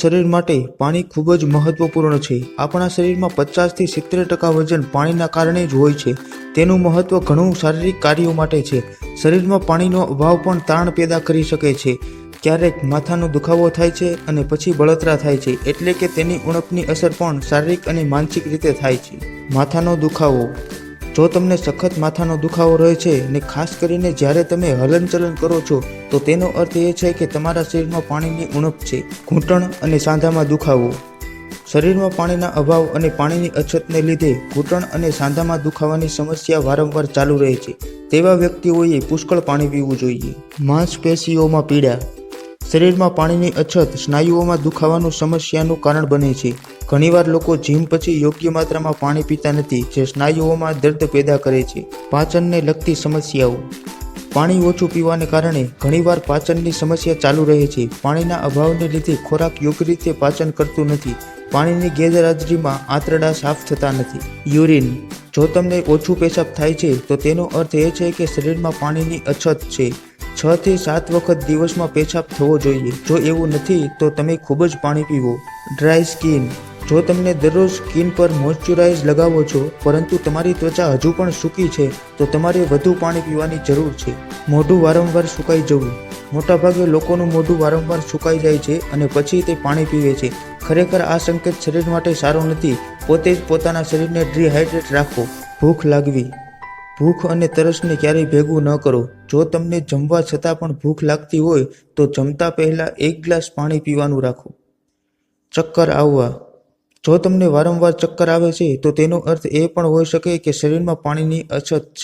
શરીર માટે પાણી ખૂબ જ મહત્વપૂર્ણ છે. આપણા શરીરમાં પચાસથી સિત્તેર ટકા વજન પાણીના કારણે જ હોય છે. તેનું મહત્વ ઘણું શારીરિક કાર્યો માટે છે. શરીરમાં પાણીનો અભાવ પણ તાણ પેદા કરી શકે છે. ક્યારેક માથાનો દુખાવો થાય છે અને પછી બળતરા થાય છે, એટલે કે તેની ઉણપની અસર પણ શારીરિક અને માનસિક રીતે થાય છે. માથાનો દુખાવો જો તમને સખત માથાનો દુખાવો રહે છે ને ખાસ કરીને જ્યારે તમે હલનચલન કરો છો, તો તેનો અર્થ એ છે કે તમારા શરીરમાં પાણીની ઉણપ છે, ઘૂંટણ અને સાંધામાં દુખાવો. શરીરમાં પાણીના અભાવ અને પાણીની અછતને લીધે ઘૂંટણ અને સાંધામાં દુખાવાની સમસ્યા વારંવાર ચાલુ રહે છે. તેવા વ્યક્તિઓએ પુષ્કળ પાણી પીવું જોઈએ. માંસપેશીઓમાં પીડા. શરીરમાં પાણીની અછત સ્નાયુઓમાં દુખાવાનું સમસ્યાનું કારણ બને છે. ઘણીવાર લોકો જીમ પછી યોગ્ય માત્રામાં પાણી પીતા નથી, જે સ્નાયુઓમાં દર્દ પેદા કરે છે. પાચનને લગતી સમસ્યાઓ. પાણી ઓછું પીવાને કારણે ઘણીવાર પાચનની સમસ્યા ચાલુ રહે છે. પાણીના અભાવને લીધે ખોરાક યોગ્ય રીતે પાચન કરતું નથી. પાણીની ગેરહાજરીમાં આંતરડા સાફ થતા નથી. યુરિન. જો તમને ઓછું પેશાબ થાય છે, તો તેનો અર્થ એ છે કે શરીરમાં પાણીની અછત છે. છ થી સાત વખત દિવસમાં પેશાબ થવો જોઈએ. જો એવું નથી, તો તમે ખૂબ જ પાણી પીવો. Dry skin. જો તમને દરરોજ સ્કિન પર મોઇશ્ચરાઇઝ લગાવો છો, પરંતુ તમારી ત્વચા હજુ પણ સૂકી છે, તો તમારે વધુ પાણી પીવાની જરૂર છે. મોઢું વારંવાર સુકાઈ જવું. મોટાભાગે લોકોનું મોઢું વારંવાર સુકાઈ જાય છે અને પછી તે પાણી પીવે છે. ખરેખર આ સંકેત શરીર માટે સારો નથી. પોતે જ પોતાના શરીરને ડિહાઇડ્રેટ રાખો ભૂખ લાગવી. ભૂખ અને તરસને ક્યારેય ભેગું ન કરો. જો તમને જમવા છતાં પણ ભૂખ લાગતી હોય, તો જમતા પહેલાં એક ગ્લાસ પાણી પીવાનું રાખો. ચક્કર આવવા. જો તમને વારંવાર ચક્કર આવે છે, તો તેનો અર્થ એ પણ હોઈ શકે કે શરીરમાં પાણીની અછત છે.